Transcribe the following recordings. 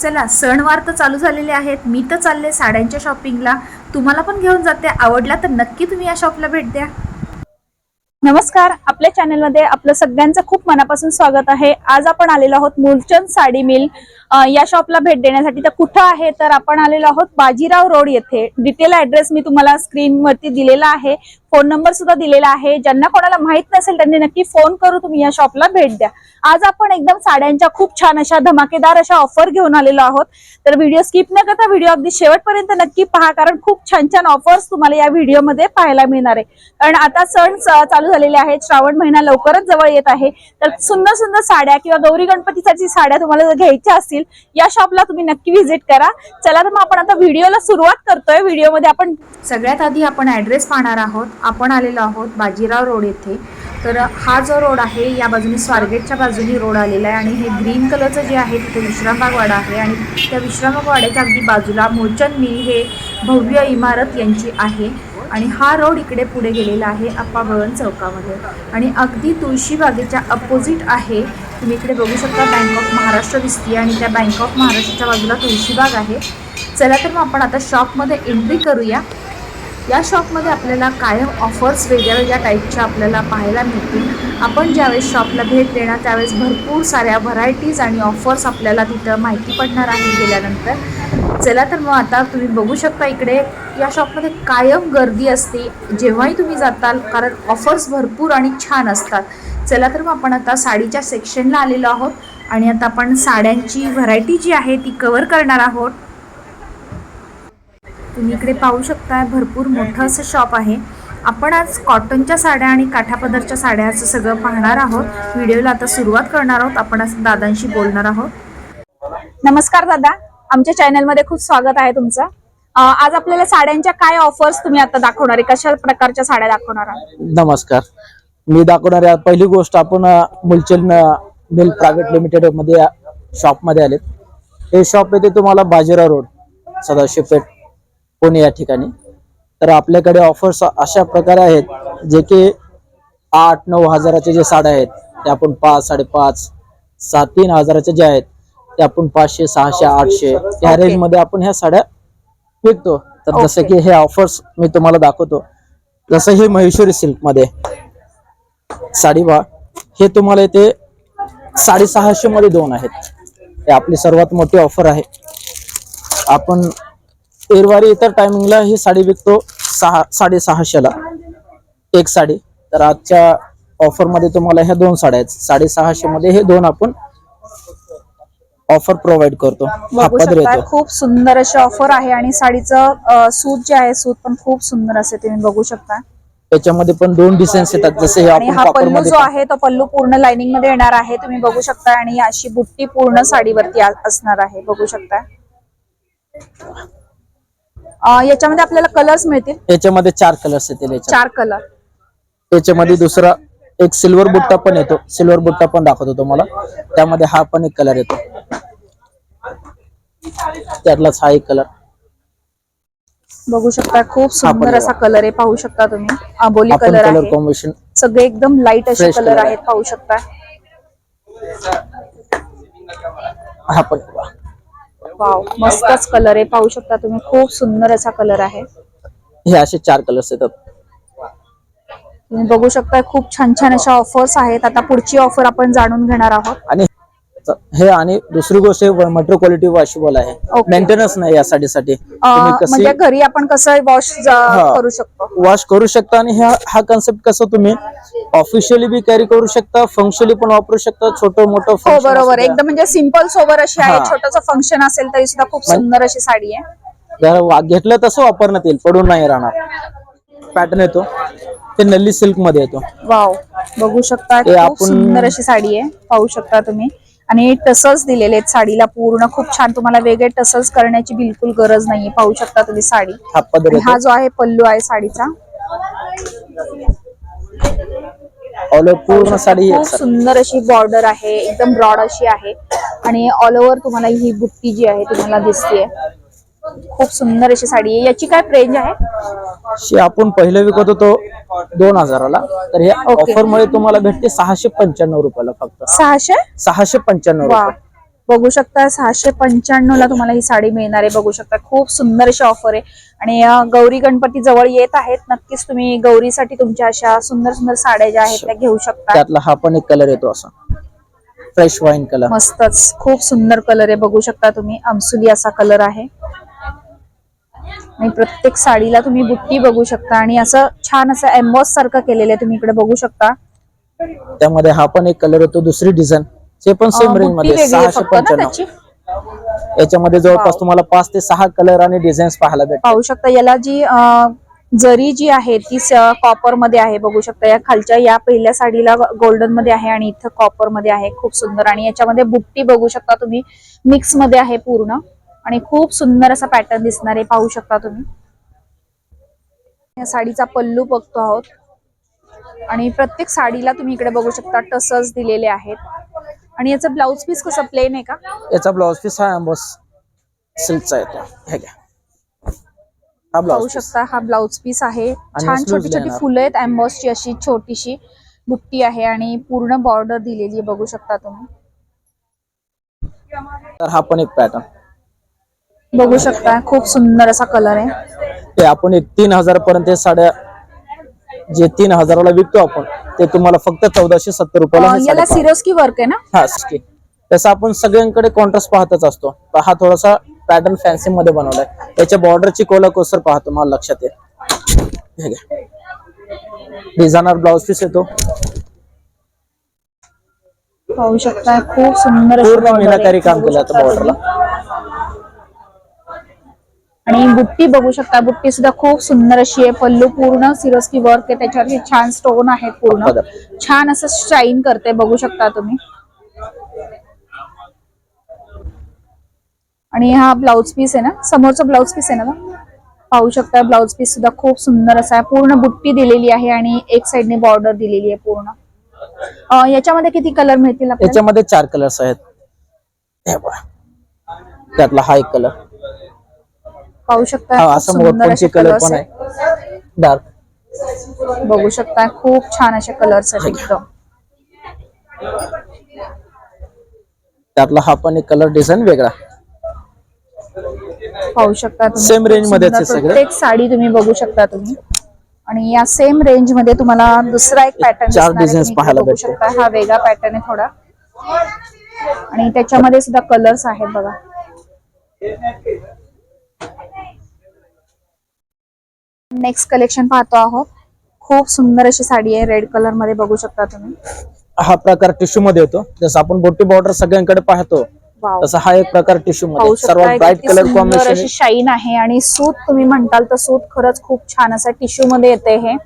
चला सणवार तर चालू झालेले आहेत. मी तर चालले साड्यांच्या शॉपिंगला तुम्हाला पण घेऊन जाते. आवडला तर नक्की तुम्ही या शॉपला भेट द्या. नमस्कार. आपल्या चॅनलमध्ये आपलं सगळ्यांचं खूप मनापासून स्वागत आहे. आज आपण आलेलो आहोत मूलचंद साडी मिल. या शॉपला भेट देण्यासाठी तर कुठं आहे? तर आपण आलेलो आहोत बाजीराव रोड येथे. डिटेल ऍड्रेस मी तुम्हाला स्क्रीनवरती दिलेला आहे. फोन नंबर सुद्धा दिलेला आहे. ज्यांना कोणाला माहीत नसेल त्यांनी नक्की फोन करू तुम्ही या शॉपला भेट द्या. आज आपण एकदम साड्यांच्या खूप छान अशा धमाकेदार अशा ऑफर घेऊन आलेलो आहोत. तर व्हिडिओ स्किप न करता व्हिडिओ अगदी शेवटपर्यंत नक्की पहा कारण खूप छान छान ऑफर्स तुम्हाला या व्हिडिओमध्ये पाहायला मिळणार आहे. कारण आता सण चालू झालेले आहेत श्रावण महिना लवकरच जवळ येत आहे. तर सुंदर सुंदर साड्या किंवा गौरी गणपतीसाठी साड्या तुम्हाला जर घ्यायच्या असतील या शॉपला तुम्ही नक्की व्हिजिट करा. चला तर मग आपण आता व्हिडिओला सुरुवात करतोय. व्हिडिओमध्ये आपण सगळ्यात आधी आपण ऍड्रेस पाहणार आहोत. आपण आलेलो आहोत बाजीराव रोड येथे. तर हा जो रोड आहे या बाजूने स्वारगेटच्या बाजूने रोड आलेला आहे आणि हे ग्रीन कलरचं जे आहे तिथे विश्रामबागवाडा आहे आणि त्या विश्रामबागवाड्याच्या अगदी बाजूला मोचन मिल हे भव्य इमारत यांची आहे आणि हा रोड इकडे पुढे गेलेला आहे अप्पा चौकामध्ये. आणि अगदी तुळशीबागेच्या अपोजिट आहे तुम्ही इकडे बघू शकता बँक ऑफ महाराष्ट्र दिसते आणि त्या बँक ऑफ महाराष्ट्रच्या बाजूला तुळशीबाग आहे. चला तर मग आपण आता शॉपमध्ये एंट्री करूया. या शॉपमध्ये आपल्याला कायम ऑफर्स वेगळ्या वेगळ्या टाईपच्या आपल्याला पाहायला मिळतील. आपण ज्यावेळेस शॉपला भेट देणार त्यावेळेस भरपूर साऱ्या व्हरायटीज आणि ऑफर्स आपल्याला तिथं माहिती पडणार आहे गेल्यानंतर. चला तर मग आता तुम्ही बघू शकता इकडे या शॉपमध्ये कायम गर्दी असते जेव्हाही तुम्ही जाताल कारण ऑफर्स भरपूर आणि छान असतात. चला तर मग आपण आता साडीच्या सेक्शनला आलेलो आहोत आणि आता आपण साड्यांची व्हरायटी जी आहे ती कवर करणार आहोत. तुम्ही इकडे पाहू शकता भरपूर मोठं असं शॉप आहे. आपण आज कॉटनच्या साड्या आणि काठापदरच्या साड्या असं सगळं पाहणार आहोत. व्हिडिओला आता सुरुवात करणार आहोत. आपण आज दादांशी बोलणार आहोत. नमस्कार दादा. आमच्या चॅनलमध्ये खूप स्वागत आहे तुमचं. आज आपल्याला साड्यांच्या काय ऑफर्स तुम्ही आता दाखवणार? आहे कशा प्रकारच्या साड्या दाखवणार आहात? नमस्कार. मी दाखवणार आहे. पहिली गोष्ट आपण अ, मिल प्रायव्हेट लिमिटेडमध्ये शॉपमध्ये आलेत. हे शॉप येते तुम्हाला बाजीराव रोड सदाशिव पेठ पुणे या ठिकाणी? तर आपल्याकडे ऑफर्स अशा प्रकारे आहेत जे की आठ नऊ हजाराचे जे साड्या आहेत ते आपण पाच साडेपाच सात तीन हजाराचे जे आहेत ते आपण पाचशे सहाशे आठशे या Okay. रेंजमध्ये आपण ह्या साड्या विकतो. तर जसं. की हे ऑफर्स मी तुम्हाला दाखवतो. जसं हे महेश्वरी सिल्कमध्ये साडी बा हे तुम्हाला इथे साडेसहाशे मध्ये दोन आहेत. हे आपली सर्वात मोठी ऑफर आहे. आपण एरवारी इतर टायमिंगला ही साडी विकतो सहा साडेसहाशेला. एक साडी. तर आजच्या ऑफरमध्ये तुम्हाला ह्या दोन साड्या आहेत. साडेसहाशे मध्ये हे दोन आपण ऑफर प्रोव्हाइड करतो. बघू शकता खूप सुंदर अशी ऑफर आहे आणि साडीचं सूत जे आहे सूत पण खूप सुंदर असे तुम्ही बघू शकता त्याच्यामध्ये पण दोन डिझाईन्स येतात. जसे हे पल्लू जो आहे तो पल्लू पूर्ण लाइनिंगमध्ये येणार आहे. तुम्ही बघू शकता आणि अशी बुट्टी पूर्ण साडीवरती असणार आहे. बघू शकता याच्यामध्ये आपल्याला कलर्स मिळतील? याच्यामध्ये चार कलर्स येतील चार कलर त्याच्यामध्ये दुसरा एक सिल्वर बुट्टा पण येतो. सिल्वर बुट्टा पण दाखवतो तुम्हाला. त्यामध्ये हा पण एक कलर येतो. त्यातलाच हा एक कलर बघू शकता खूप सुंदर. असा कलर आहे. पाहू शकता तुम्ही. आबोली आपण कलर कलर आहे. कॉम्बिनेशन सगळे एकदम लाइट असे Fresh कलर color आहेत. पाहू शकता. हा पण वाव मस्तच कलर आहे. पाहू शकता तुम्ही खूप सुंदर असा कलर आहे. हे असे चार कलर्स येतात. तुम्ही बघू शकता खूप छान छान अशा ऑफर्स आहेत. आता पुढची ऑफर आपण जाणून घेणार आहोत. आणि हे आणि दुसरी गोष्ट मटेरियल क्वालिटी वॉशेबल आहे. मेंटेनन्स नाही या साडीसाठी अं, तुम्ही कशी म्हणजे घरी आपण कसं वॉश. करू शकतो? वॉश करू शकता आणि हा हा कन्सेप्ट कसं तुम्ही ऑफिशियली बी कॅरी करू शकता फंक्शनली पण वापरू शकता छोटं मोठं हो बरोबर. एकदम म्हणजे सिंपल सोबर अशी आहे. छोटस फंक्शन असेल तरी सुद्धा खूप म्हण- सुंदर अशी साडी आहे. घेतलं तसं वापरण्यात येईल पडून नाही राहणार. पॅटर्न येतो. ते नल्ली सिल्कमध्ये येतो. वाव बघू शकता खूप सुंदर अशी साडी आहे. पाहू शकता तुम्ही. आणि टसल्स दिलेले आहेत साडीला पूर्ण. खूप छान तुम्हाला वेगळे टसल्स करण्याची बिलकुल गरज नाहीये. पाहू शकता तुम्ही साडी. हा जो आहे पल्लू आहे साडीचा. ऑल ओव्हर पूर्ण साडी खूप सुंदर अशी बॉर्डर आहे. एकदम ब्रॉड अशी आहे. आणि ऑल ओव्हर तुम्हाला ही बुट्टी जी आहे तुम्हाला दिसते खूप सुंदर अशी साडी आहे. याची काय रेंज आहे? आपण पहिले विकत होतो दोन हजाराला. तर हे. ऑफर मुळे तुम्हाला भेटते सहाशे पंच्याण्णव रुपयाला फक्त. सहाशे? सहाशे पंच्याण्णव बघू शकता सहाशे पंच्याण्णव ला तुम्हाला ही साडी मिळणार आहे. बघू शकता खूप सुंदर अशी ऑफर आहे. आणि गौरी गणपती जवळ येत आहेत. नक्कीच तुम्ही गौरीसाठी तुमच्या अशा सुंदर सुंदर साड्या ज्या आहेत त्या घेऊ शकता. त्यातला हा पण एक कलर येतो असा. फ्रेश वाईन कलर मस्तच. खूप सुंदर कलर आहे. बघू शकता तुम्ही अमसुली असा कलर आहे. आणि प्रत्येक साडीला तुम्ही बुट्टी बघू शकता आणि असं छान असं एम्बॉस सारखं केलेलं आहे तुम्ही इकडे बघू शकता. त्यामध्ये हा पण एक कलर येतो दुसरी डिझाईन ते पण सेम रेंजमध्ये सहाशे पंच्याण्णव. याच्यामध्ये जवळपास. तुम्हाला पाच ते सहा कलर आणि डिझाईन्स पाहायला भेटतात पाहू शकता याला जी जरी जी आहे ती कॉपरमध्ये आहे बघू शकता. या खालच्या या पहिल्या साडीला गोल्डनमध्ये आहे आणि इथं कॉपरमध्ये आहे खूप सुंदर. आणि याच्यामध्ये बुट्टी बघू शकता तुम्ही. मिक्समध्ये आहे पूर्ण. आणि खूप सुंदर असा पॅटर्न दिसणार आहे. पाहू शकता तुम्ही. या साडीचा पल्लू बघतो आहोत. आणि प्रत्येक साडीला तुम्ही इकडे बघू शकता टसल्स दिलेले आहेत. आणि याचं ब्लाउज पीस कसं प्लेन आहे का? याचा ब्लाउज पीस हा बस सिल्कचा येतो. हे घ्या. हा पाहू ब्लाउज शकता हा ब्लाउज पीस आहे. छान छोटी छोटी. फुलं आहेत. अम्बॉसची अशी छोटीशी बुट्टी आहे आणि पूर्ण बॉर्डर दिलेली आहे. बघू शकता तुम्ही. तर हा पण एक पॅटर्न बघू शकता खूप सुंदर असा कलर आहे. ते आपण एक तीन हजार पर्यंत हे साड्या जे तीन हजाराला विकतो आपण ते तुम्हाला फक्त चौदाशे सत्तर रुपयाला अं, हे याला साड्या पहा. सिरोस्की वर्क आहे ना? हा सिक्स्टी तसं आपण सगळ्यांकडे कॉन्ट्रास्ट पाहतच असतो. पण हा थोडासा पॅटर्न फॅन्सी मध्ये बनवलाय. त्याच्या बॉर्डरची कोला कोसर पाहतो मला लक्षात येईल. डिझायनर ब्लाउज पीस येतो. पाहू शकता खूप सुंदर अशी पूर्ण border आहे. मीनाकारी काम केलं तुम्ही. आणि बुट्टी बघू शकता बुट्टी सुद्धा खूप सुंदर अशी आहे पल्लू पूर्ण सिरोस्की वर्क आहे त्याच्यावरती छान स्टोन आहेत पूर्ण. छान असं शाईन करते बघू शकता तुम्ही. आणि हा ब्लाउज पीस आहे ना समोरचा ब्लाउज पीस आहे ना? पाहू शकता ब्लाउज पीस सुद्धा खूप सुंदर असा आहे. पूर्ण बुट्टी दिलेली आहे आणि एक साइडने बॉर्डर दिलेली आहे पूर्ण. याच्यामध्ये किती कलर मिळतील याच्यामध्ये चार कलर्स आहेत. त्यातला हा एक कलर पाहू शकता. हा असं मोरपंची कलर पण आहे. डार्क बघू शकता खूप छान असे कलर्स आहेत एकदम. त्यातला हा पण एक कलर डिझाईन वेगळा. पाहू शकता सुंदर आहे सगळे. प्रत्येक साडी तुम्ही बघू शकता तुम्ही. आणि या सेम रेंजमध्ये तुम्हाला दुसरा एक पॅटर्न चार designs पाहायला बघू. शकता. हा वेगळा पॅटर्न आहे थोडा. आणि त्याच्यामध्ये सुद्धा कलर्स आहेत बघा. नेक्स्ट कलेक्शन पाहतो आहोत. खूप सुंदर अशी साडी आहे रेड कलरमध्ये बघू शकता तुम्ही. हा प्रकार टिश्यू मध्ये येतो. जसं आपण बोटी बॉर्डर सगळ्यांकडे पाहतो तसा हा एक प्रकार टिश्यू मध्ये सर्वात ब्राईट कलर कॉम्बिनेशन अशी शाईन आहे. आणि सूत तुम्ही म्हणताल तर सूत खरंच खूप छान असं टिश्यू मध्ये येते हे.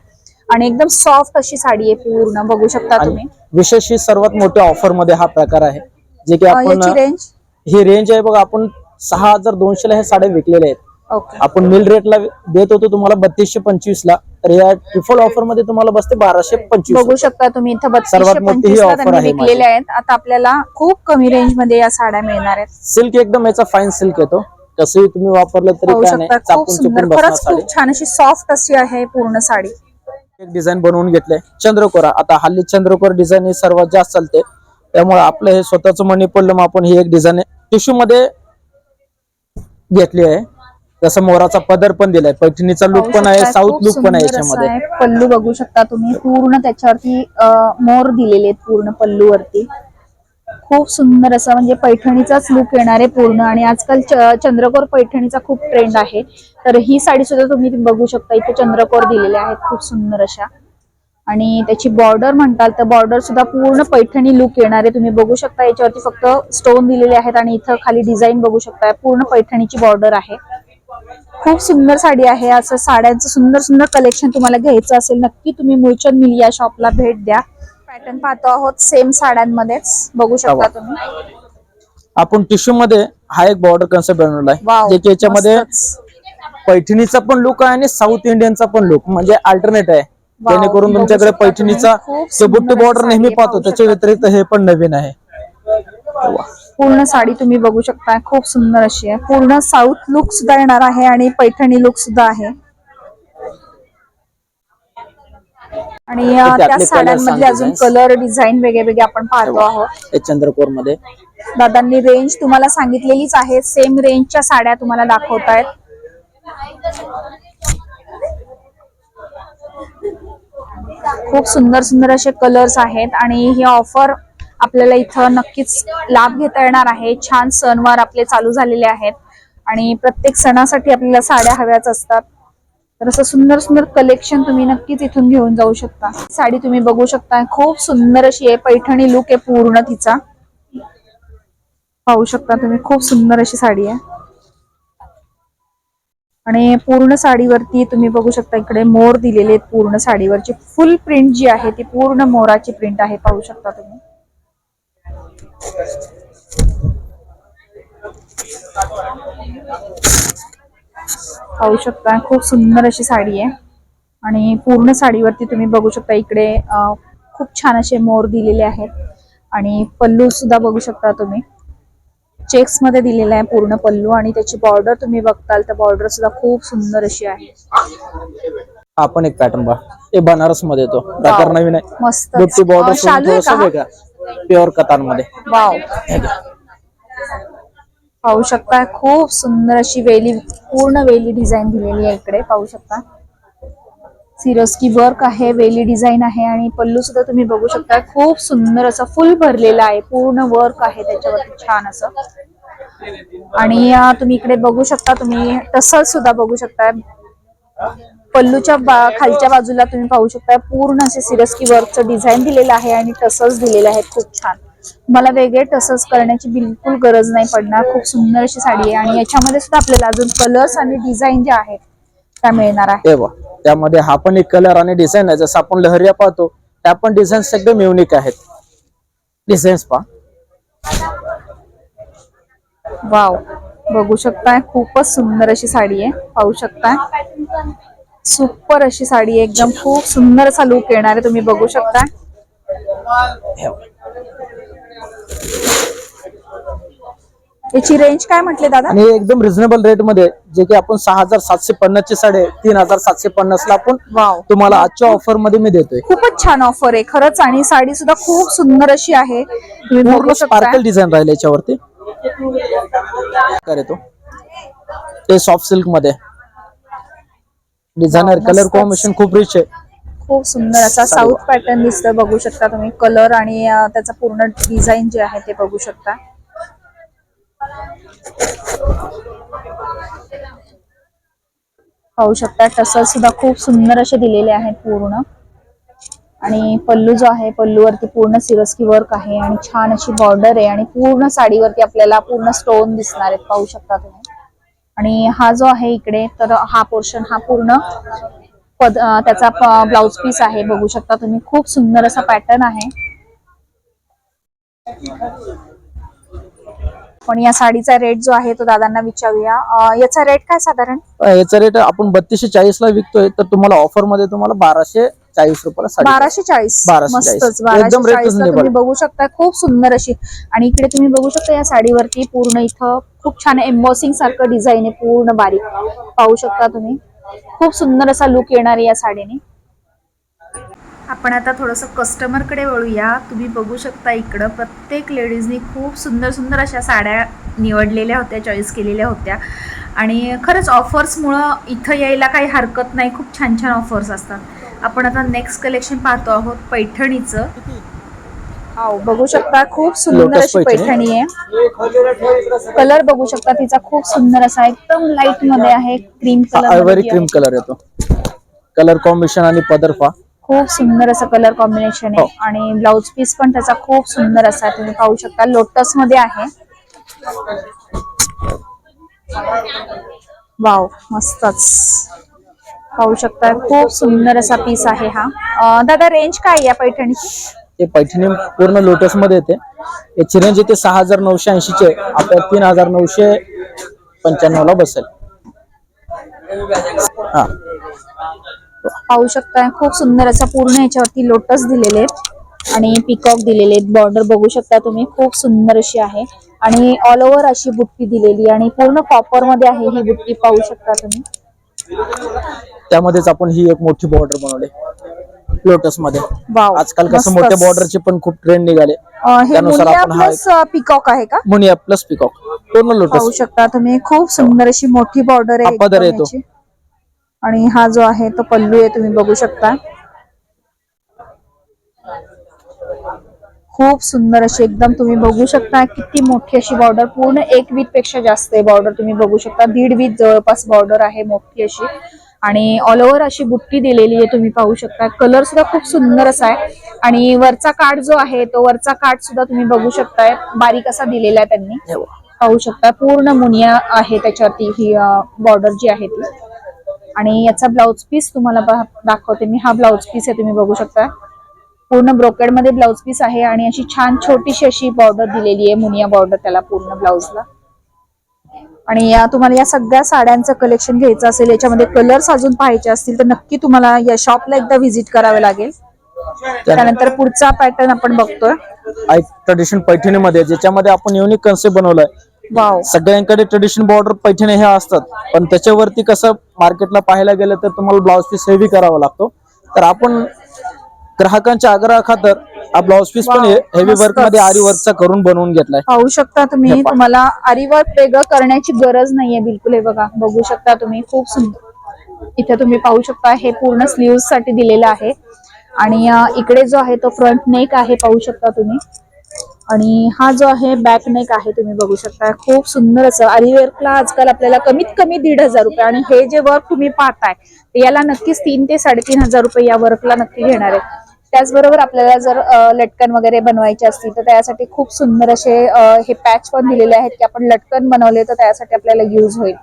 आणि एकदम सॉफ्ट अशी साडी आहे पूर्ण बघू शकता तुम्ही. विशेष ही सर्वात मोठ्या ऑफरमध्ये हा प्रकार आहे. जे की आपण रेंज ही रेंज आहे बघा आपण सहा हजार दोनशे ला हे साड्या विकलेल्या आहेत. आपण मिल रेटला देत होतो तुम्हाला बत्तीसशे पंचवीस ला. तर या ट्रिपल ऑफरमध्ये तुम्हाला बसते बाराशे पंचवीस बघू शकता तुम्ही इथं सर्वात मोठी ही त्यांनी आहे विकलेल्या आहेत. आता आपल्याला खूप कमी रेंजमध्ये या साड्या मिळणार आहेत. सिल्क एकदम याचा फाईन सिल्क येतो. कसंही तुम्ही वापरलं तरी खूप सुंदर. खरंच खूप छान अशी सॉफ्ट अशी आहे पूर्ण साडी. एक डिझाईन बनवून घेतलंय. चंद्रकोरा. आता हल्ली चंद्रकोर डिझाईन ही सर्वात जास्त चालते. त्यामुळे आपलं हे स्वतःच मनी पडलं आपण ही एक डिझाईन टिश्यू मध्ये घेतली आहे. जसं मोराचा पदर पण दिलाय पैठणीचा लुक पण आहे साऊथ लुक पण आहे याच्यामध्ये. पल्लू बघू शकता तुम्ही पूर्ण त्याच्यावरती मोर दिलेले आहेत पूर्ण पल्लूवरती. खूप सुंदर असं म्हणजे पैठणीचाच लुक येणार आहे पूर्ण. आणि आजकाल चंद्रकोर पैठणीचा खूप ट्रेंड आहे. तर ही साडी सुद्धा तुम्ही बघू शकता इथे चंद्रकोर दिलेले आहेत खूप सुंदर अशा. आणि त्याची बॉर्डर म्हणताल तर बॉर्डर सुद्धा पूर्ण पैठणी लुक येणार आहे. तुम्ही बघू शकता याच्यावरती फक्त स्टोन दिलेले आहेत आणि इथं खाली डिझाईन बघू शकता पूर्ण पैठणीची बॉर्डर आहे. खूप सुंदर साडी आहे. असं साड्यांचं सुंदर सुंदर कलेक्शन तुम्हाला घ्यायचं असेल नक्की तुम्ही मुळचंद मिल या शॉपला भेट द्या. पॅटर्न पाहतो आहोत सेम साड्यांमध्येच. बघू शकता. तुम्ही. आपण टिश्यू मध्ये हा एक बॉर्डर कन्सेप्ट जे की याच्यामध्ये मस्तच. पैठणीचा पण लुक आहे आणि साऊथ इंडियनचा पण लुक म्हणजे अल्टरनेट आहे. जेणेकरून बघू तुमच्याकडे शकता तुम्ही. पैठणीचा खूप बुट्टी बॉर्डर नेहमी पाहतो. पाहू त्याच्या शकता व्यतिरिक्त हे पण नवीन आहे. पूर्ण साडी तुम्ही बघू शकता खूप सुंदर अशी आहे. पूर्ण साऊथ लुक सुद्धा येणार आहे आणि पैठणी लुक सुद्धा आहे. आणि त्या आणि अजून. कलर डिझाईन वेगळे वेगळे आपण पाहतो आहोत. चंद्रकोरमध्ये दादांनी रेंज तुम्हाला सांगितलेलीच आहे. सेम रेंजच्या साड्या तुम्हाला दाखवतायत. खूप सुंदर सुंदर असे कलर्स आहेत आणि ही ऑफर आपल्याला इथं नक्कीच लाभ घेता येणार आहे. छान सणवार आपले चालू झालेले आहेत. आणि प्रत्येक सणासाठी आपल्याला साड्या हव्याच असतात. तर असं सुंदर सुंदर कलेक्शन तुम्ही नक्कीच इथून घेऊन जाऊ शकता. साडी तुम्ही बघू शकता. खूप सुंदर अशी आहे. पैठणी लुक आहे पूर्ण तिचा. पाहू शकता तुम्ही. खूप सुंदर अशी साडी आहे. आणि पूर्ण साडीवरती तुम्ही बघू शकता इकडे मोर दिलेले आहेत पूर्ण साडीवरची. फुल प्रिंट जी आहे ती पूर्ण मोराची प्रिंट आहे. पाहू शकता तुम्ही. पाहू शकता खूप सुंदर अशी साडी आहे. आणि पूर्ण साडीवरती तुम्ही बघू शकता इकडे खूप छान असे मोर दिलेले आहेत. आणि पल्लू सुद्धा बघू शकता तुम्ही. चेक्समध्ये दिलेला आहे पूर्ण पल्लू आणि त्याची बॉर्डर तुम्ही बघताल तर बॉर्डर सुद्धा खूप सुंदर अशी आहे. हा पण एक पॅटर्न बा हे बनारसमध्ये येतो. प्रकार नवीन आहे. मस्त. बॉर्डर शालू आहे थोडस का? वेगळा. प्युअर कतानमध्ये वाव पाहू शकता खूप सुंदर अशी वेली पूर्ण वेली डिझाईन दिलेली आहे इकडे पाहू शकता. सिरोस्की वर्क आहे वेली डिझाईन आहे आणि पल्लू सुद्धा तुम्ही बघू शकता खूप सुंदर असं फुल भरलेलं आहे पूर्ण वर्क आहे त्याच्यावरती छान असं. आणि तुम्ही इकडे बघू शकता तुम्ही टसल सुद्धा बघू शकता. पल्लूच्या बा- खालच्या बाजूला तुम्ही पाहू शकता पूर्ण असे सिरस्की वर्कचं डिझाईन दिलेलं आहे आणि टसल्स दिलेले आहेत. खूप छान. मला वेगळे टसल्स करण्याची बिलकुल गरज नाही पडणार. खूप सुंदर अशी साडी आहे आणि याच्यामध्ये सुद्धा आपल्याला अजून कलर्स आणि डिझाईन ज्या आहेत त्या मिळणार आहे. त्यामध्ये हा पण एक कलर आणि डिझाईन आहे. जसं आपण लहरिया पाहतो त्या पण डिझाईन्स एकदम युनिक आहेत. डिझाईन्स पहा. वाव बघू शकताय खूपच सुंदर अशी साडी आहे. पाहू शकताय. सुपर अशी साडी आहे. एकदम खूप सुंदर असा लुक येणार आहे. तुम्ही बघू शकता. हे. याची रेंज काय म्हटले दादा? आणि एकदम रिझनेबल रेटमध्ये जे की आपण सहा हजार सातशे पन्नास ची साडी आहे, तीन हजार सातशे पन्नास ला आपण वाव तुम्हाला आजच्या ऑफरमध्ये मी देतोय. खूपच छान ऑफर आहे. खरंच आणि साडी सुद्धा खूप सुंदर अशी आहे. तुम्ही पूर्ण बघू शकता. स्पार्कल डिझाईन राहील याच्यावरती. करे तो? ते सॉफ्ट सिल्कमध्ये. Designer Wow, colour. कॉम्बिनेशन खूप रिच आहे. खूप सुंदर असा साऊथ पॅटर्न दिसतोय बघू शकता तुम्ही. कलर आणि त्याचा पूर्ण डिझाईन जे आहे ते बघू शकता. पाहू शकता टसल सुद्धा खूप सुंदर असे दिलेले आहेत पूर्ण. आणि पल्लू जो आहे पल्लूवरती पूर्ण सिरस्की वर्क आहे आणि छान अशी बॉर्डर आहे आणि पूर्ण साडीवरती आपल्याला पूर्ण स्टोन दिसणार आहेत. पाहू शकता तुम्ही. आणि हा जो आहे इकडे तर हा पोर्शन हा पूर्ण पद त्याचा ब्लाउज पीस आहे बघू शकता तुम्ही. खूप सुंदर असा पॅटर्न आहे. पण या साडीचा रेट जो आहे तो दादांना विचारूया. याचा रेट काय साधारण? याचा रेट आपण बत्तीसशे चाळीस ला विकतोय तर तुम्हाला ऑफरमध्ये तुम्हाला बाराशे चाळीस रुपयाला बाराशे चाळीस. 1240. मस्तच बाराशे चाळीस. तुम्ही बघू शकता खूप सुंदर अशी. आणि इकडे तुम्ही बघू शकता या साडीवरती पूर्ण इथं खूप छान एम्बॉसिंग सारखं डिझाईन आहे पूर्ण बारीक. पाहू शकता तुम्ही. खूप सुंदर असा लुक येणार आहे या साडीने. आपण आता थोडंसं कस्टमरकडे वळूया. तुम्ही बघू शकता इकडं प्रत्येक लेडीजनी खूप सुंदर सुंदर अशा साड्या निवडलेल्या होत्या चॉईस केलेल्या होत्या. आणि खरंच ऑफर्समुळं इथं यायला काही हरकत नाही. खूप छान छान ऑफर्स असतात. आपण आता नेक्स्ट कलेक्शन पाहतो आहोत पैठणीचं. हो बघू शकता खूप सुंदर अशी पैठणी. आहे. कलर बघू शकता तिचा खूप सुंदर असा एकदम लाइटमध्ये आहे क्रीम कलर क्रीम कलर येतो. कलर कॉम्बिनेशन आणि पदर पहा खूप सुंदर असं कलर कॉम्बिनेशन आहे. हो. आणि ब्लाउज पीस पण त्याचा खूप सुंदर असा आहे. तुम्ही पाहू शकता लोटसमध्ये आहे. वाव मस्तच. पाहू शकता खूप सुंदर असा पीस आहे हा. अं, दादा रेंज काय या पैठणीची? ते पैठणी पूर्ण लोटसमध्ये येते. याची रेंज येते सहा हजार नऊशे ऐंशी चे आपल्या तीन हजार नऊशे पंच्याण्णव ला बसेल. हा. पाहू शकता खूप सुंदर असं पूर्ण याच्यावरती लोटस दिलेले आहेत. आणि पिकॉक दिलेले आहेत. बॉर्डर बघू शकता तुम्ही. खूप सुंदर अशी आहे. आणि ऑल ओव्हर अशी बुट्टी दिलेली आणि पूर्ण कॉपरमध्ये आहे ही बुट्टी. पाहू शकता तुम्ही. त्यामध्येच आपण ही एक मोठी बॉर्डर बनवली. लोटसमध्ये. वाव आजकाल कसं मस्तच. मोठ्या बॉर्डरचे पण खूप ट्रेंड निघाले. अं, हे त्यानुसार मुनिया आपण हा प्लस पिकॉक आहे का? मुनिया प्लस पिकॉक पूर्ण पाहू लोटस शकता तुम्ही. खूप सुंदर अशी मोठी बॉर्डर आहे हा पदर एकदम येतो. याची. आणि हा जो आहे तो पल्लू आहे तुम्ही बघू शकता. खूप सुंदर अशी एकदम तुम्ही बघू शकता किती मोठी अशी बॉर्डर पूर्ण एक वीत पेक्षा जास्त आहे बॉर्डर तुम्ही बघू शकता. दीड वीत जवळपास बॉर्डर आहे मोठी अशी. आणि ऑल ओव्हर अशी बुट्टी दिलेली आहे तुम्ही पाहू शकता. कलर सुद्धा खूप सुंदर असा आहे. आणि वरचा काठ जो आहे तो वरचा काठ सुद्धा तुम्ही बघू शकताय. बारीक असा दिलेला आहे त्यांनी. हे. पाहू शकता. पूर्ण मुनिया आहे त्याच्यावरती ही बॉर्डर जी आहे ती. आणि याचा ब्लाउज पीस तुम्हाला दाखवते मी. हा ब्लाउज पीस आहे तुम्ही बघू शकता. पूर्ण ब्रोकेडमध्ये ब्लाउज पीस आहे आणि अशी छान छोटीशी अशी बॉर्डर दिलेली आहे. मुनिया बॉर्डर त्याला पूर्ण ब्लाउजला. आणि या तुम्हाला या सगळ्या साड्यांचं कलेक्शन घ्यायचं असेल याच्यामध्ये कलर्स अजून पाहायचे असतील तर नक्की तुम्हाला या शॉपला एकदा व्हिजिट करावे लागेल. त्यानंतर पुढचा पॅटर्न आपण बघतोय. ट्रेडिशन पैठणीमध्ये ज्याच्यामध्ये आपण युनिक कन्सेप्ट बनवलाय. सगळ्यांकडे ट्रेडिशन बॉर्डर पैठणी हे असतात. पण त्याच्यावरती कसं मार्केटला पाहायला गेलं तर तुम्हाला ब्लाउज पीस हेवी करावा लागतो. तर आपण ग्राहकांच्या आग्रहा खातर हा ब्लाउज पीस पण हेवी वर्क. मध्ये आरी वर्कचा करून बनवून घेतलाय. पाहू शकता तुम्ही. तुम्हाला आरीवर्क वेगळं करण्याची गरज नाहीये बिलकुल हे बघा. बघू शकता तुम्ही खूप सुंदर. इथे तुम्ही पाहू शकता हे पूर्ण स्लीव्हसाठी दिलेलं आहे. आणि इकडे जो आहे तो फ्रंट नेक आहे पाहू शकता तुम्ही. आणि हा जो आहे बॅक नेक आहे तुम्ही बघू शकता. खूप सुंदर असं आरीवर्कला आजकाल आपल्याला कमीत कमी दीड हजार रुपये आणि हे जे वर्क तुम्ही पाहताय याला नक्कीच तीन ते साडेतीन हजार रुपये या वर्कला नक्की घेणार आहे. त्याचबरोबर आपल्याला जर लटकन वगैरे बनवायचे असतील तर त्यासाठी खूप सुंदर असे हे पॅच पण दिलेले आहेत की आपण लटकन बनवले तर त्यासाठी आपल्याला युज होईल.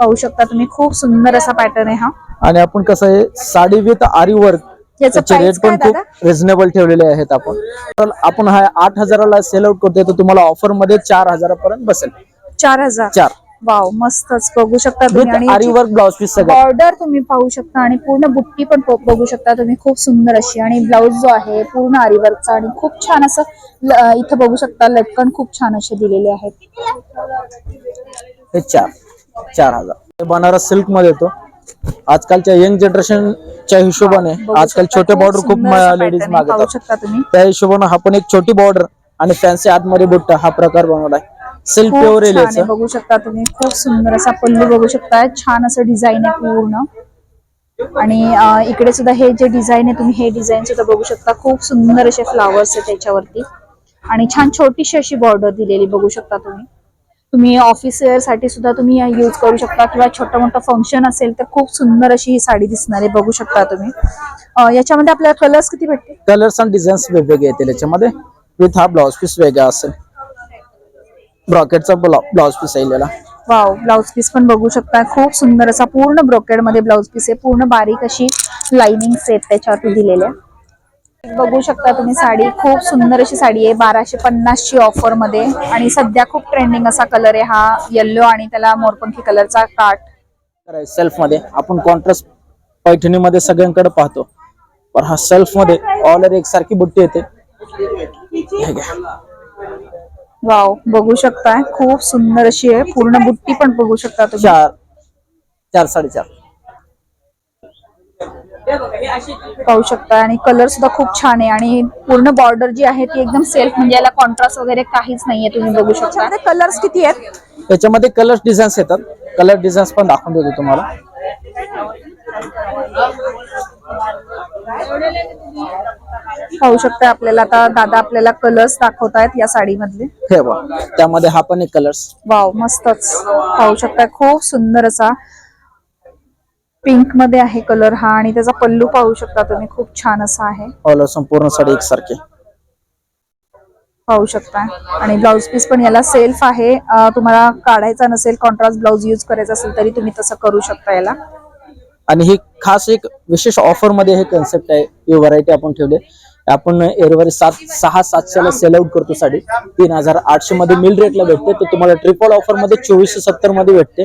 पाहू शकता तुम्ही खूप सुंदर असा पॅटर्न आहे हा. आणि आपण कसं आहे साडी विथ आरी वर्क याचं रेट पण खूप रिझनेबल ठेवलेले आहेत आपण. तर आपण हा आठ हजाराला सेल आउट करतोय तर तुम्हाला ऑफरमध्ये चार हजारापर्यंत बसेल. चार हजार. चार. वाव मस्तच. बघू शकता तुम्ही आणि ब्लाउज पीस बॉर्डर तुम्ही पाहू शकता आणि पूर्ण बुट्टी पण बघू शकता तुम्ही. खूप सुंदर अशी आणि ब्लाऊज जो आहे पूर्ण आरीवर्कचा आणि खूप छान असं इथं बघू शकता लटकन खूप छान असे दिलेले आहेत. हे चार चार हजार. बनारस सिल्कमध्ये येतो. आजकालच्या यंग जनरेशनच्या हिशोबाने आजकाल छोटे बॉर्डर खूप लेडीज आहे. मागतात. शकता तुम्ही. त्या हिशोबाने हा पण एक छोटी बॉर्डर आणि फॅन्सी आतमध्ये बुट्टा हा प्रकार बनवलाय खूप प्युअर छान आहे एलियाचं बघू शकता तुम्ही. खूप सुंदर असा पल्लू बघू शकता. छान असं डिझाईन आहे पूर्ण. आणि अं, इकडे सुद्धा हे जे डिझाईन आहे तुम्ही हे डिझाईन सुद्धा बघू शकता. खूप सुंदर असे फ्लावर्स आहे त्याच्यावरती. आणि छान छोटीशी अशी बॉर्डर दिलेली बघू शकता तुम्ही. तुम्ही ऑफिस वेअरसाठी सुद्धा तुम्ही यूज करू शकता. किंवा छोटं मोठं फंक्शन असेल तर खूप सुंदर अशी ही साडी दिसणार आहे बघू शकता तुम्ही. अं, याच्यामध्ये आपल्याला कलर्स किती भेटतील? कलर्स आणि डिझाईन्स वेगवेगळे येतील याच्यामध्ये. विथ हा ब्लाउज पीस वेगळा असेल. ब्रॉकेटचा ब्लाउज पीस आहे याला वाव ब्लाउज पीस पण बघू शकता. खूप सुंदर असा पूर्ण ब्रोकेडमध्ये ब्लाउज पीस आहे. पूर्ण बारीक अशी लाइनिंग सेट त्याच्यावरती दिलेल्या बघू शकता तुम्ही साडी. खूप सुंदर अशी साडी आहे. बाराशे पन्नास ची ऑफरमध्ये. आणि सध्या खूप ट्रेंडिंग असा कलर आहे हा येल्लो आणि त्याला मोरपंखी कलरचा काठ सेल्फमध्ये. आपण कॉन्ट्रास्ट पैठणीमध्ये सगळ्यांकडे पाहतो. पण हा सेल्फमध्ये ऑलर एकसारखी बुट्टी येते. वाव बघू शकता खूप सुंदर अशी आहे. पूर्ण बुट्टी पण बघू शकता तुम्ही. चार. चार साडेचार. पाहू शकता. आणि कलर सुद्धा खूप छान आहे. आणि पूर्ण बॉर्डर जी आहे ती एकदम सेल्फ म्हणजे याला कॉन्ट्रास्ट वगैरे काहीच नाहीये. तुम्ही बघू शकता. कलर्स किती आहेत? त्याच्यामध्ये कलर डिझाईन्स येतात. कलर डिझाईन्स पण दाखवून देतो तुम्हाला. पाहू शकता आपल्याला आता दादा आपल्याला कलर्स दाखवतायत या साडीमधले. हे बघ त्यामध्ये हा पण एक कलर्स वाव मस्तच. पाहू शकता खूप सुंदर असा पिंकमध्ये आहे कलर हा आणि त्याचा पल्लू पाहू शकता तुम्ही खूप छान असा आहे. ऑल संपूर्ण साडी एकसारखी. पाहू शकता आणि ब्लाउज पीस पण याला सेल्फ आहे. तुम्हाला काढायचा नसेल कॉन्ट्रास्ट ब्लाउज यूज करायचा असेल तरी तुम्ही तसं करू शकता याला. आणि ही खास एक विशेष ऑफरमध्ये हे कन्सेप्ट आहे. ही व्हरायटी आपण ठेवली आपण एरवारी सात सहा सातशेला सेल आउट करतो साडी. तीन हजार आठशे मध्ये मिल रेटला भेटते. तर तुम्हाला ट्रिपल ऑफरमध्ये चोवीसशे सत्तरमध्ये भेटते.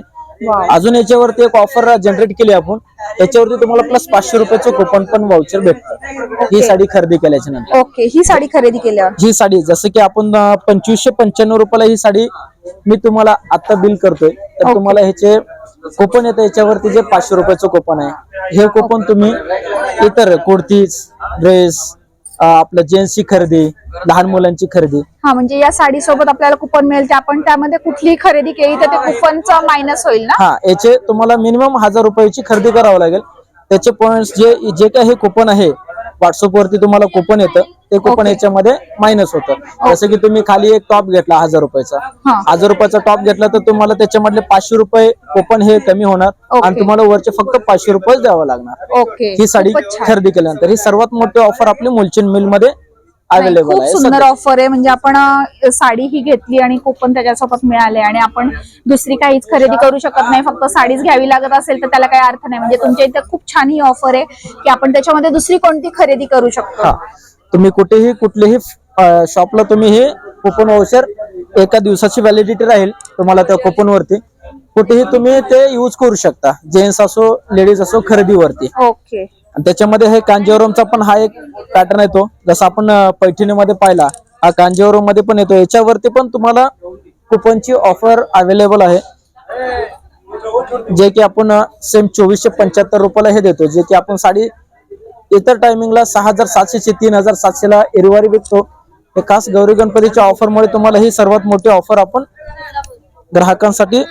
अजून याच्यावरती एक ऑफर जनरेट केली आपण. त्याच्यावरती तुम्हाला प्लस पाचशे रुपयाचं कुपन पण वाउचर भेटतं. ही साडी खरेदी केल्याच्यानंतर. ओके ही साडी खरेदी केल्यावर. ही साडी जसं की आपण पंचवीसशे पंच्याण्णव रुपयाला ही साडी मी तुम्हाला आता बिल करतोय. तर तुम्हाला ह्याचे कुपन येतं याच्यावरती जे पाचशे रुपयाचं कुपन आहे हे कुपन तुम्ही इतर कुर्तीज ड्रेस आपलं जेंट्सची खरेदी लहान मुलांची खरेदी. हा म्हणजे या साडी सोबत आपल्याला कुपन मिळेल. ते आपण त्यामध्ये कुठलीही खरेदी केली तर ते कुपनचं मायनस होईल ना? हा याचे तुम्हाला मिनिमम हजार रुपयाची खरेदी करावं लागेल. त्याचे पॉइंट जे जे काही हे कुपन आहे व्हॉट्सअप वरती तुम्हाला कुपन येतं ते कुपन. याच्यामध्ये मायनस होतं जसं की तुम्ही खाली एक टॉप घेतला हजार रुपयाचा. हजार रुपयाचा टॉप घेतला तर तुम्हाला त्याच्यामधले पाचशे रुपये कुपन हे कमी होणार. आणि तुम्हाला वरचे फक्त पाचशे रुपये द्यावं लागणार ही साडी. खरेदी केल्यानंतर ही सर्वात मोठी ऑफर आपली मुलचंद मिलमध्ये अवेलेबल खूप आहे. सुंदर. ऑफर आहे. म्हणजे आपण साडी ही घेतली आणि कुपन त्याच्यासोबत मिळाले आणि आपण दुसरी काहीच खरेदी करू शकत नाही. फक्त साडीच घ्यावी लागत असेल तर त्याला काही अर्थ नाही. म्हणजे तुमच्या इथे खूप छान ही ऑफर आहे की आपण त्याच्यामध्ये दुसरी कोणती खरेदी करू शकतो. तुम्ही कुठेही कुठलेही शॉपला तुम्ही हे कुपन वाउचर एका दिवसाची व्हॅलिडिटी राहील तुम्हाला त्या कुपन वरती. कुठेही तुम्ही ते युज करू शकता. जेंट्स असो लेडीज असो खरेदीवरती. ओके आणि त्याच्यामध्ये हे कांजीवरमचा पण हा एक पॅटर्न येतो. जसं आपण पैठणीमध्ये पाहिला हा कांजीवरममध्ये पण येतो. याच्यावरती पण तुम्हाला कुपनची ऑफर अवेलेबल आहे. जे की आपण सेम चोवीसशे पंच्याहत्तर रुपयाला हे देतो. जे की आपण साडी इतर टायमिंगला सहा हजार सातशेचे तीन हजार सातशेला एरवारी विकतो. हे खास गौरी गणपतीच्या ऑफरमुळे तुम्हाला ही सर्वात मोठी ऑफर आपण ग्राहकांसाठी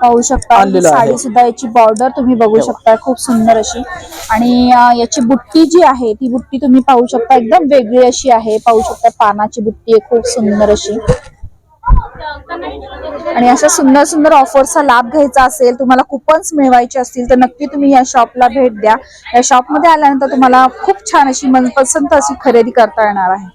पाहू शकता. ही आणलेलं आहे. साडी सुद्धा याची बॉर्डर तुम्ही बघू शकता. खूप सुंदर अशी. आणि अं, याची बुट्टी जी आहे ती बुट्टी तुम्ही पाहू शकता. एकदम वेगळी अशी आहे. पाहू शकता पानाची बुट्टी आहे. खूप सुंदर अशी. आणि अशा सुंदर सुंदर ऑफरचा लाभ घ्यायचा असेल तुम्हाला कुपन्स मिळवायचे असतील तर नक्की तुम्ही या शॉपला भेट द्या. या शॉपमध्ये आल्यानंतर तुम्हाला खूप छान अशी मनपसंत अशी खरेदी करता येणार आहे.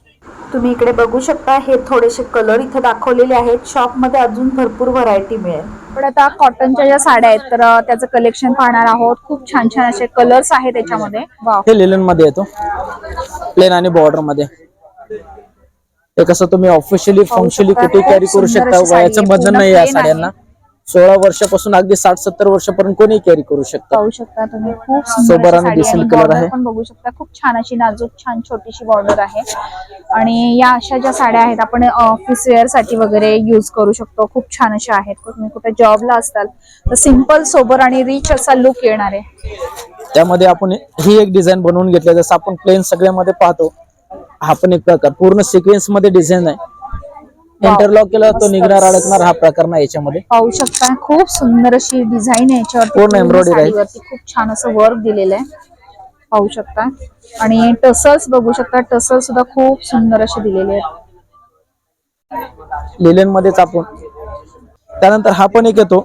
तुम्ही इकडे बघू शकता हे थोडेसे कलर इथे दाखवलेले आहेत. शॉपमध्ये अजून भरपूर व्हरायटी मिळेल. पण आता कॉटनच्या ज्या साड्या आहेत तर त्याचं कलेक्शन पाहणार आहोत. खूप छान छान असे कलर्स आहेत त्याच्यामध्ये. हे लिलनमध्ये येतो. प्लेन आणि बॉर्डरमध्ये. हे कसं तुम्ही ऑफिशियली फंक्शनली. कुठे कॅरी करू शकता वयाचं. बंधन पूर्ण नाही या. साड्यांना. सोळा वर्षापासून अगदी साठ सत्तर वर्षापर्यंत कोणी कॅरी करू शकता. पाहू शकता तुम्ही. खूप सुंदर सोबर अशी आणि साडी decent आणि color border आहे. पण बघू शकता. खूप छान अशी नाजूक छान छोटीशी बॉर्डर आहे. आणि या अशा ज्या साड्या आहेत आपण ऑफिस वेअरसाठी वगैरे युज करू शकतो. खूप छान अशा आहेत. तुम्ही कुठे जॉबला असताल तर सिंपल सोबर आणि रिच असा लुक येणार आहे. त्यामध्ये आपण ही एक डिझाईन बनवून घेतली जसं आपण प्लेन सगळ्यामध्ये पाहतो हा पण एक प्रकार. पूर्ण सिक्वेन्समध्ये डिझाईन आहे. इंटरलॉक केला तो मस्तच. निघणार अडकणार हा प्रकार नाही याच्यामध्ये. पाहू शकता खूप सुंदर अशी डिझाईन आहे याच्यावरती पूर्ण embroidery आहे. साडीवरती खूप छान असं वर्क दिलेलं आहे. पाहू शकता. आणि टसल्स बघू शकता टसल सुद्धा खूप सुंदर असे दिलेले आहेत. लिलन मध्येच आपण त्यानंतर हा पण एक येतो.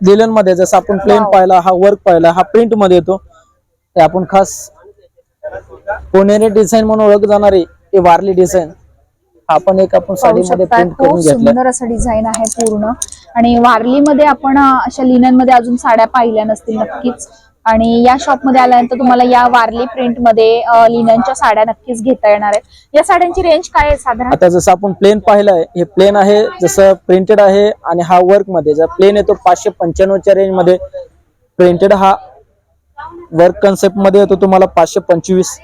लिलनमध्ये जसं आपण प्लेन Wow. पाहिला हा वर्क पाहिला हा प्रिंटमध्ये येतो. हे आपण खास पुणेरी डिझाईन म्हणून ओळख जाणारी हे वारली डिझाईन हा पण एक आपण साडीमध्ये प्रिंट करून सुंदर असं डिझाईन आहे पूर्ण. आणि वारलीमध्ये आपण अशा लिननमध्ये अजून साड्या पाहिल्या नसतील नक्कीच. आणि या शॉपमध्ये आल्यानंतर तुम्हाला या वारली प्रिंटमध्ये अं, लिननच्या साड्या नक्कीच घेता येणार आहेत. या साड्यांची रेंज काय आहे साधारण? आता जसं आपण प्लेन पाहिलंय हे प्लेन आहे जसं प्रिंटेड आहे आणि हा वर्कमध्ये जर प्लेन येतो पाचशे पंच्याण्णवच्या रेंजमध्ये प्रिंटेड हा वर्क कन्सेप्टमध्ये येतो तुम्हाला पाचशे पंचवीस.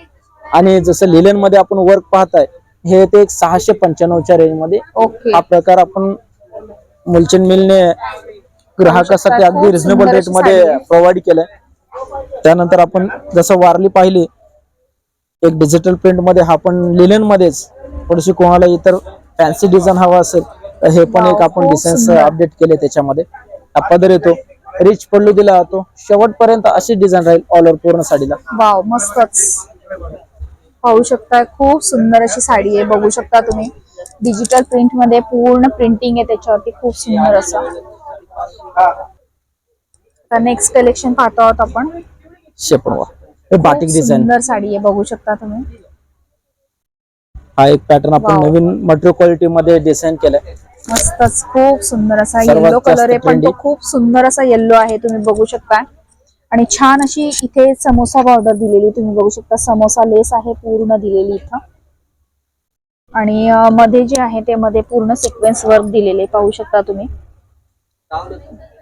आणि जसं लिलनमध्ये आपण वर्क पाहताय हे येते एक सहाशे पंच्याण्णवच्या रेंजमध्ये. ओके हा प्रकार आपण मुलचंद मिलने ग्राहकासाठी अगदी रिझनेबल रेटमध्ये. प्रोव्हाइड केलंय. त्यानंतर आपण जसं वारली पाहिली एक डिजिटल प्रिंटमध्ये हा पण लिलन मध्येच. थोडीशी कोणाला इतर फॅन्सी डिझाईन हवा असेल तर हे पण एक आपण डिझाईन्स. अपडेट केले त्याच्यामध्ये. हा पदर येतो. रिच पल्लू दिला जातो शेवटपर्यंत अशी डिझाईन राहील ऑल ओव्हर पूर्ण साडीला. वाव मस्तच. पाहू शकता खूप सुंदर अशी साडी आहे. बघू शकता तुम्ही. डिजिटल प्रिंटमध्ये पूर्ण प्रिंटिंग आहे. त्याच्यावरती खूप सुंदर असं. नेक्स्ट कलेक्शन पाहतो आहोत आपण. बाटिक डिझाईन सुंदर साडी आहे. बघू शकता तुम्ही. हा एक पॅटर्न आपण. नवीन मटेरियल क्वालिटी मध्ये डिझाईन केलाय. मस्तच. खूप सुंदर असा येल्लो जास्त कलर आहे. पण तो. खूप सुंदर असा येल्लो आहे. तुम्ही बघू शकता. आणि छान अशी इथे समोसा बॉर्डर दिलेली तुम्ही बघू शकता समोसा लेस आहे पूर्ण दिलेली इथं. आणि मध्ये जे आहे ते मध्ये पूर्ण सिक्वेन्स वर्क दिलेले पाहू शकता तुम्ही.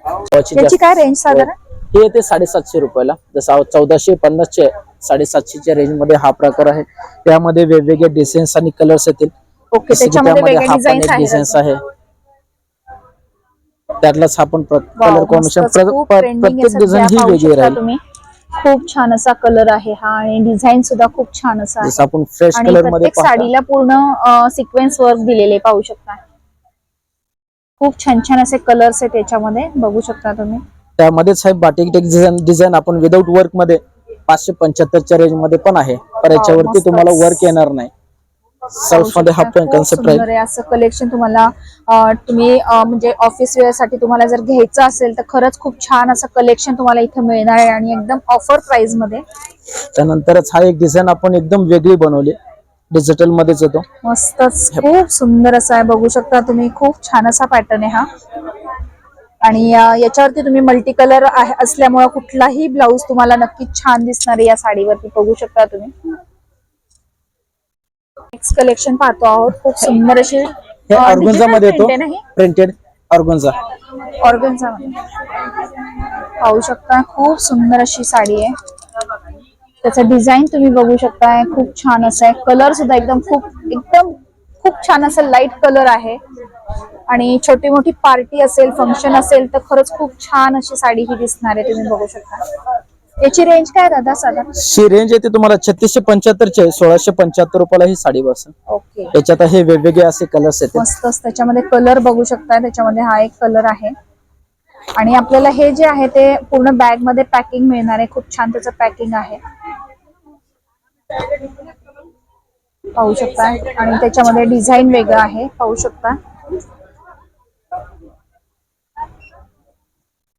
त्याची काय रेंज साधारण? हे. येते साडेसातशे रुपयाला. जसं चौदाशे पन्नासचे साडेसातशेच्या रेंजमध्ये हा प्रकार आहे. त्यामध्ये वेगवेगळे डिझाईन्स आणि कलर्स येतील. ओके त्याच्यामध्ये हा डिझाईन्स आहे. त्यातलाच आपण कलर कॉम्बिनेशन प्रत्येक. डिझाईन ही वेगळी राहील. तुम्ही. खूप छान असा कलर आहे हा आणि डिझाईन सुद्धा खूप छान असा आहे. आपण फ्रेश कलरमध्ये साडीला पूर्ण सिक्वेन्स वर्क दिलेले पाहू शकता. खूप छान छान असे कलर्स आहेत त्याच्यामध्ये बघू शकता तुम्ही. त्यामध्येच आहे बाटिक टेक डिझाईन डिझाईन आपण विदाऊट वर्कमध्ये पाचशे पंच्याहत्तरच्या रेंजमध्ये पण आहे. पण याच्यावरती. तुम्हाला वर्क येणार नाही. सेल्फमध्ये हा खूप कन्सेप्ट सुंदर राहील आहे असं कलेक्शन तुम्हाला तुम्ही म्हणजे ऑफिस वेअरसाठी तुम्हाला जर घ्यायचं असेल तर खरंच खूप छान असं कलेक्शन तुम्हाला इथे मिळणार आहे आणि एकदम ऑफर प्राइसमध्ये. त्यानंतरच हा एक डिझाईन आपण एकदम वेगळी बनवली. डिजिटल मध्येच येतो. मस्तच खूप सुंदर असा आहे. बघू शकता तुम्ही खूप छान असा पॅटर्न आहे हा. आणि याच्यावरती तुम्ही मल्टी कलर असल्यामुळे कुठलाही ब्लाऊज तुम्हाला नक्कीच छान दिसणार आहे या साडीवरती. बघू शकता तुम्ही. नेक्स्ट कलेक्शन पाहतो आहोत. खूप सुंदर अशी हे ऑर्गन्झा मध्ये येतो. प्रिंटेड ऑर्गन्झा ऑर्गन्झा पाहू शकता खूप सुंदर अशी साडी आहे. त्याचं डिझाईन तुम्ही बघू शकता खूप छान असं आहे. कलर सुद्धा एकदम खूप एकदम खूप छान असं लाइट कलर आहे. आणि छोटी मोठी पार्टी असेल फंक्शन असेल तर खरंच खूप छान अशी साडी ही दिसणार आहे. तुम्ही बघू शकता. याची रेंज काय दादा साधारण? ही रेंज येते तुम्हाला छत्तीसशे पंच्याहत्तरचे सोळाशे पंच्याहत्तर रुपयाला ही साडी बसेल. ओके. त्याच्यात हे वेगवेगळे असे कलर्स येते. मस्तच त्याच्यामध्ये कलर बघू शकता त्याच्यामध्ये हा एक कलर आहे. आणि आपल्याला हे जे आहे ते पूर्ण बॅगमध्ये पॅकिंग मिळणार आहे. खूप छान त्याचं पॅकिंग आहे. पाहू शकता. आणि त्याच्यामध्ये डिझाईन वेगळं आहे. पाहू शकता.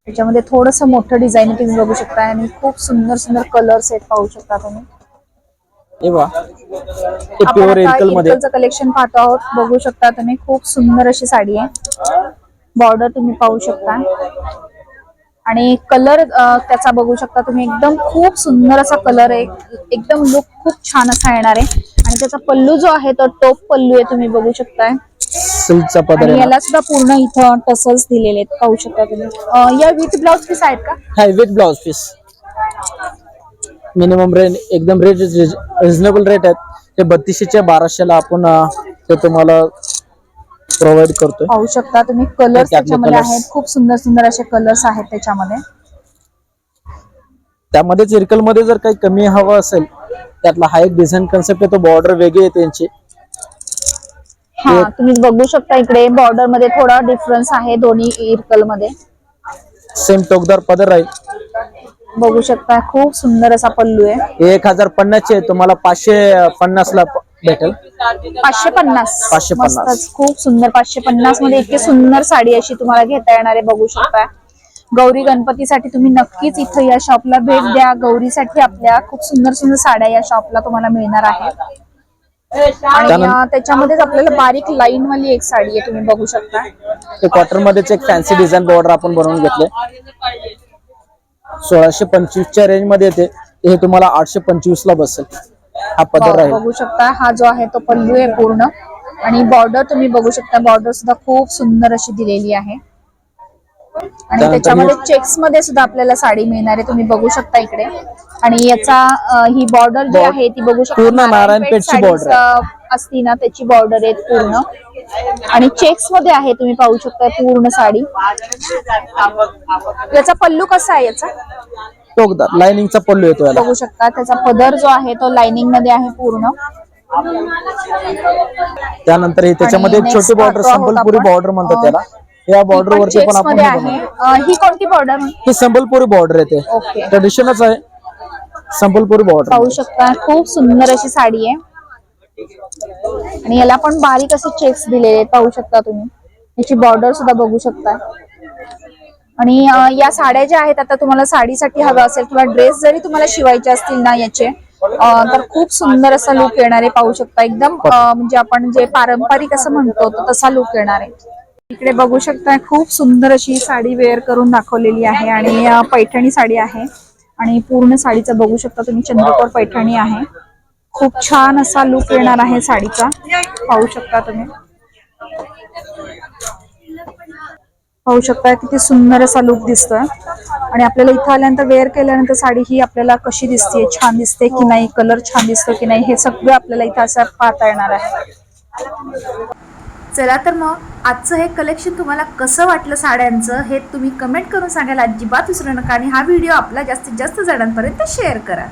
त्याच्यामध्ये थोडस मोठं डिझाईन तुम्ही बघू शकता आणि खूप सुंदर सुंदर कलर्स आहेत पाहू शकता तुम्ही. कलेक्शन पाहतो आहोत. बघू शकता तुम्ही खूप सुंदर अशी साडी आहे. बॉर्डर तुम्ही पाहू शकता. आणि कलर त्याचा बघू शकता तुम्ही. एकदम खूप सुंदर असा कलर आहे. एकदम लुक खूप छान असा येणार आहे. आणि त्याचा पल्लू जो आहे तो टोप पल्लू आहे तुम्ही बघू शकताय. सिल्कचा पदर आणि आहे ना. याला सुद्धा पूर्ण इथं टसल्स दिलेले आहेत पाहू शकता तुम्ही. अं, या विथ ब्लाउज पीस आहेत का? हा with blouse piece. Minimum rate एकदम रेट रिझनेबल रेट आहेत. ते बत्तीसशेच्या बाराशेला आपण अं, ते तुम्हाला प्रोव्हाइड करतोय. पाहू शकता तुम्ही कलर्स त्यातले त्याच्यामध्ये colours. आहेत. खूप सुंदर सुंदर असे कलर्स आहेत त्याच्यामध्ये. त्यामध्येच इरकलमध्ये जर काही कमी हवं असेल त्यातला हा एक डिझाईन कन्सेप्ट आहे तो बॉर्डर वेगळी आहे त्यांची. हा तुम्ही बघू शकता इकडे बॉर्डरमध्ये थोडा डिफरन्स आहे दोन्ही इरकलमध्ये. सेम टोकदार पदर राहील. बघू शकता खूप सुंदर असा पल्लू आहे. हे एक हजार पन्नासचे आहे, तुम्हाला पाचशे पन्नास ला भेटेल. पाचशे पन्नास. पाचशे पन्नास. मस्तच खूप सुंदर. पाचशे पन्नासमध्ये इतकी सुंदर साडी अशी तुम्हाला घेता येणार आहे बघू शकता. गौरी गणपतीसाठी तुम्ही नक्कीच इथं या शॉपला भेट द्या. गौरीसाठी आपल्या खूप सुंदर सुंदर साड्या या शॉपला तुम्हाला मिळणार आहेत आणि त्यानं- त्याच्यामध्येच आपल्याला बारीक लाईन वाली एक साडी आहे तुम्ही बघू शकता. ते कॉटन मध्येच एक फॅन्सी डिझाईन बॉर्डर आपण बनवून घेतले. सोळाशे पंचवीसच्या रेंजमध्ये येते. हे तुम्हाला आठशे पंचवीस ला बसेल. हा पदर राहील. बघू शकता हा जो आहे तो पल्लू आहे पूर्ण. आणि बॉर्डर तुम्ही बघू शकता बॉर्डर सुद्धा खूप सुंदर अशी दिलेली आहे. आणि त्याच्यामध्ये चेक्समध्ये सुद्धा आपल्याला साडी मिळणार आहे तुम्ही बघू शकता इकडे. आणि याचा ही बॉर्डर जी आहे ती बघू शकता पूर्ण नारायणपेठ नारायणपेठची. अं, असती ना त्याची बॉर्डर आहे पूर्ण. आणि चेक्समध्ये आहे तुम्ही पाहू शकता पूर्ण साडी. याचा पल्लू कसा आहे याचा? टोकदार लाइनिंगचा पल्लू येतो बघू शकता त्याचा पदर जो आहे तो लाइनिंगमध्ये आहे पूर्ण. त्यानंतर हे त्याच्यामध्ये छोटी बॉर्डर संबलपुरी. बॉर्डर म्हणतात त्याला. या बॉर्डर वरती पण आपण हे आहे. बनवलं. अं, ही कोणती बॉर्डर ही संबलपुरी बॉर्डर येते ओके ट्रेडिशनच आहे. संबलपुरी बॉर्डर पाहू शकता खूप सुंदर अशी साडी आहे. आणि याला पण बारीक असे चेक्स दिलेले आहेत पाहू शकता तुम्ही. याची बॉर्डर सुद्धा बघू शकता. आणि अं, या साड्या ज्या आहेत आता तुम्हाला साडीसाठी हवा असेल किंवा ड्रेस जरी तुम्हाला शिवायचे असतील ना याचे अं, तर खूप सुंदर असा लुक येणार आहे पाहू शकता. एकदम अं, म्हणजे आपण जे पारंपरिक असं म्हणतो तो तसा लुक येणार आहे. इकडे बघू शकता खूप सुंदर अशी साडी वेअर करून दाखवलेली आहे आणि पैठणी साडी आहे आणि पूर्ण साडीचं बघू शकता तुम्ही चंद्रकोर पैठणी आहे. खूप छान असा लुक येणार आहे साडीचा. पाहू शकता तुम्ही. पाहू शकता किती सुंदर असा लुक दिसतोय. आणि आपल्याला इथं आल्यानंतर वेअर केल्यानंतर साडी ही आपल्याला कशी दिसते छान दिसते की नाही कलर छान दिसतो की नाही हे सगळं आपल्याला इथं असं पाहता येणार आहे. चला तर मग आजचं हे कलेक्शन तुम्हाला कसं वाटलं साड्यांचं हे तुम्ही कमेंट करून सांगायला अजिबात विसरू नका आणि हा व्हिडिओ आपला जास्तीत जास्त जणांपर्यंत शेअर करा.